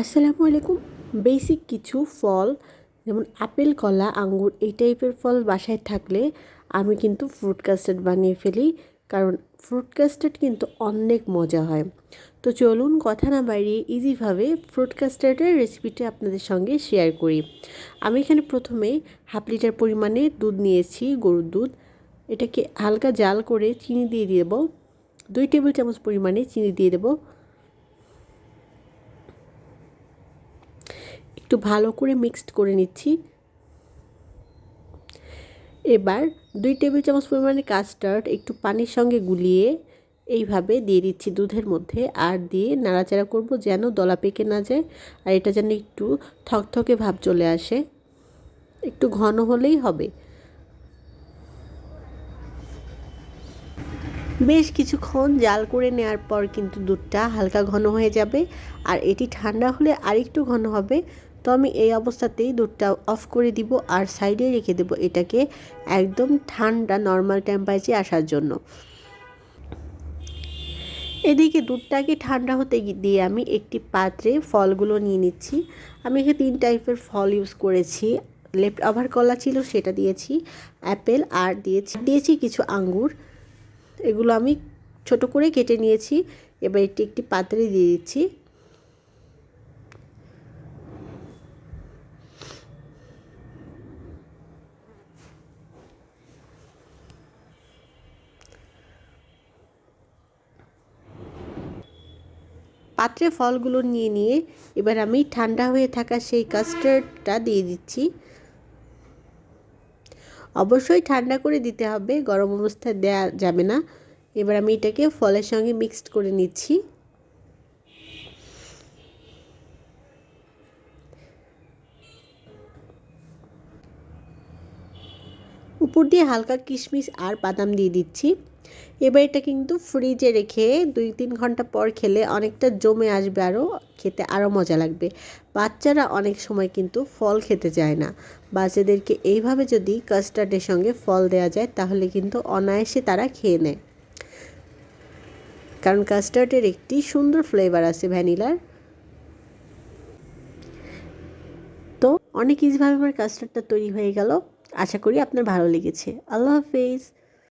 আসসালামু আলাইকুম। বেসিক কিছু ফল, যেমন আপেল, কলা, আঙ্গুর, এই টাইপের ফল বাসায় থাকলে আমি কিন্তু ফ্রুট কাস্টার্ড বানিয়ে ফেলি, কারণ ফ্রুট কাস্টার্ড কিন্তু অনেক মজা হয়। তো চলুন কথা না বাড়িয়ে ইজিভাবে ফ্রুট কাস্টার্ডের রেসিপিটি আপনাদের সঙ্গে শেয়ার করি। আমি এখানে প্রথমে হাফ লিটার পরিমাণে দুধ নিয়েছি, গরুর দুধ। এটাকে হালকা জাল করে চিনি দিয়ে দেবো। দুই টেবিল চামচ পরিমাণে চিনি দিয়ে দেবো। একটু ভালো করে মিক্সড করে নিচ্ছি। এবার দুই টেবিল চামচ পরিমাণে কাস্টার্ড একটু পানির সঙ্গে গুলিয়ে এইভাবে দিয়ে দিচ্ছি দুধের মধ্যে আর দিয়ে নাড়াচাড়া করব যেন দলা পেকে না যায় আর এটা যেন একটু থকথকে ভাব চলে আসে। একটু ঘন হলেই হবে। বেশ কিছুক্ষণ জাল করে নেওয়ার পর কিন্তু দুধটা হালকা ঘন হয়ে যাবে আর এটি ঠান্ডা হলে আরেকটু ঘন হবে। তো আমি এই অবস্থাতেই দুধটা অফ করে দিব আর সাইডে রেখে দেব এটাকে একদম ঠান্ডা নর্মাল টেম্পারেচারে আসার জন্য। এদিকে দুধটাকে ঠান্ডা হতে দিয়ে আমি একটি পাত্রে ফলগুলো নিয়ে নিচ্ছি। আমি এখানে তিন টাইপের ফল ইউজ করেছি। লেফট ওভার কলা ছিল, সেটা দিয়েছি অ্যাপেল আর দিয়েছি দিয়েছি কিছু আঙ্গুর। এগুলো আমি ছোট করে কেটে নিয়েছি। এবার এটি একটি পাত্রে দিয়ে দিচ্ছি। পাত্রে ফলগুলো নিয়ে নিয়ে এবার আমি ঠান্ডা হয়ে থাকা সেই কাস্টার্ডটা দিয়ে দিচ্ছি। অবশ্যই ঠান্ডা করে দিতে হবে, গরম অবস্থায় দেওয়া যাবে না। এবার আমি এটাকে ফলের সঙ্গে মিক্সড করে নিচ্ছি। উপর দিয়ে হালকা কিশমিশ আর বাদাম দিয়ে দিচ্ছি। এবার এটা কিন্তু ফ্রিজে রেখে দুই তিন ঘণ্টা পর খেলে অনেকটা জমে আসবে আরও খেতে আরও মজা লাগবে। বাচ্চারা অনেক সময় কিন্তু ফল খেতে চায় না। বাচ্চাদেরকে এইভাবে যদি কাস্টার্ডের সঙ্গে ফল দেওয়া যায়, তাহলে কিন্তু অনায়াসে তারা খেয়ে নেয়। কারণ কাস্টার্ডের একটি সুন্দর ফ্লেভার আছে ভ্যানিলার। তো অনেক ইজিভাবে আমার কাস্টার্ডটা তৈরি হয়ে গেল। আশা করি আপনার ভালো লেগেছে। আল্লাহ হাফেজ।